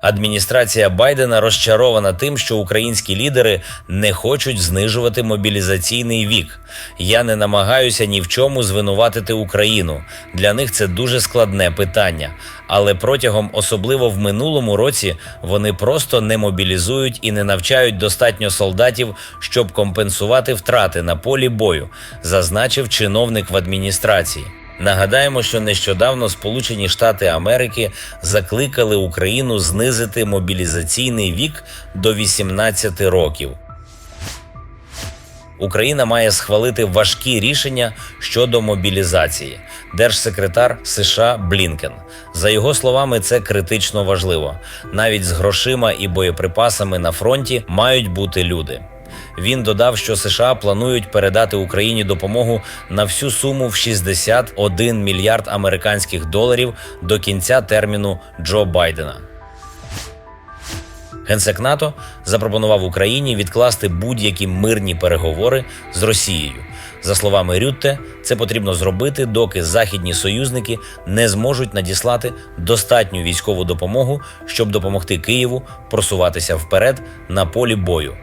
Адміністрація Байдена розчарована тим, що українські лідери не хочуть знижувати мобілізаційний вік. Я не намагаюся ні в чому звинуватити Україну. Для них це дуже складне питання. Але протягом, особливо в минулому році, вони просто не мобілізують і не навчають достатньо солдатів, щоб компенсувати втрати на полі бою, зазначив чиновник в адміністрації. Нагадаємо, що нещодавно Сполучені Штати Америки закликали Україну знизити мобілізаційний вік до 18 років. Україна має схвалити важкі рішення щодо мобілізації. Держсекретар США Блінкен. За його словами, це критично важливо. Навіть з грошима і боєприпасами на фронті мають бути люди. Він додав, що США планують передати Україні допомогу на всю суму в 61 мільярд американських доларів до кінця терміну Джо Байдена. Генсек НАТО запропонував Україні відкласти будь-які мирні переговори з Росією. За словами Рютте, це потрібно зробити, доки західні союзники не зможуть надіслати достатню військову допомогу, щоб допомогти Києву просуватися вперед на полі бою.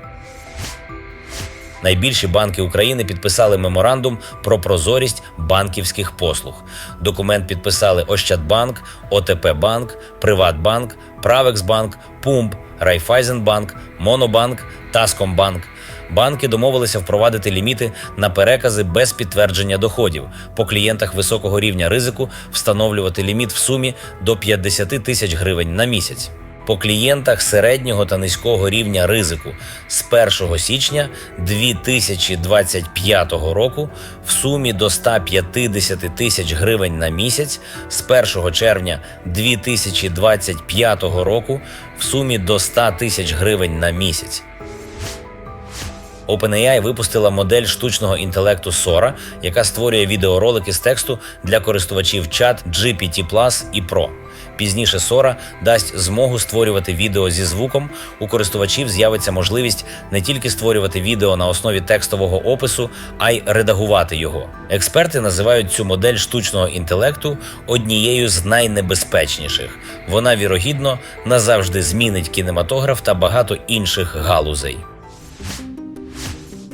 Найбільші банки України підписали меморандум про прозорість банківських послуг. Документ підписали Ощадбанк, ОТП Банк, Приватбанк, Правексбанк, Пумп, Райфайзенбанк, Монобанк, Таскомбанк. Банки домовилися впровадити ліміти на перекази без підтвердження доходів. По клієнтах високого рівня ризику встановлювати ліміт в сумі до 50 тисяч гривень на місяць по клієнтах середнього та низького рівня ризику з 1 січня 2025 року в сумі до 150 тисяч гривень на місяць, з 1 червня 2025 року в сумі до 100 тисяч гривень на місяць. OpenAI випустила модель штучного інтелекту Sora, яка створює відеоролики з тексту для користувачів чат GPT і Pro. Пізніше Sora дасть змогу створювати відео зі звуком. У користувачів з'явиться можливість не тільки створювати відео на основі текстового опису, а й редагувати його. Експерти називають цю модель штучного інтелекту однією з найнебезпечніших. Вона вірогідно назавжди змінить кінематограф та багато інших галузей.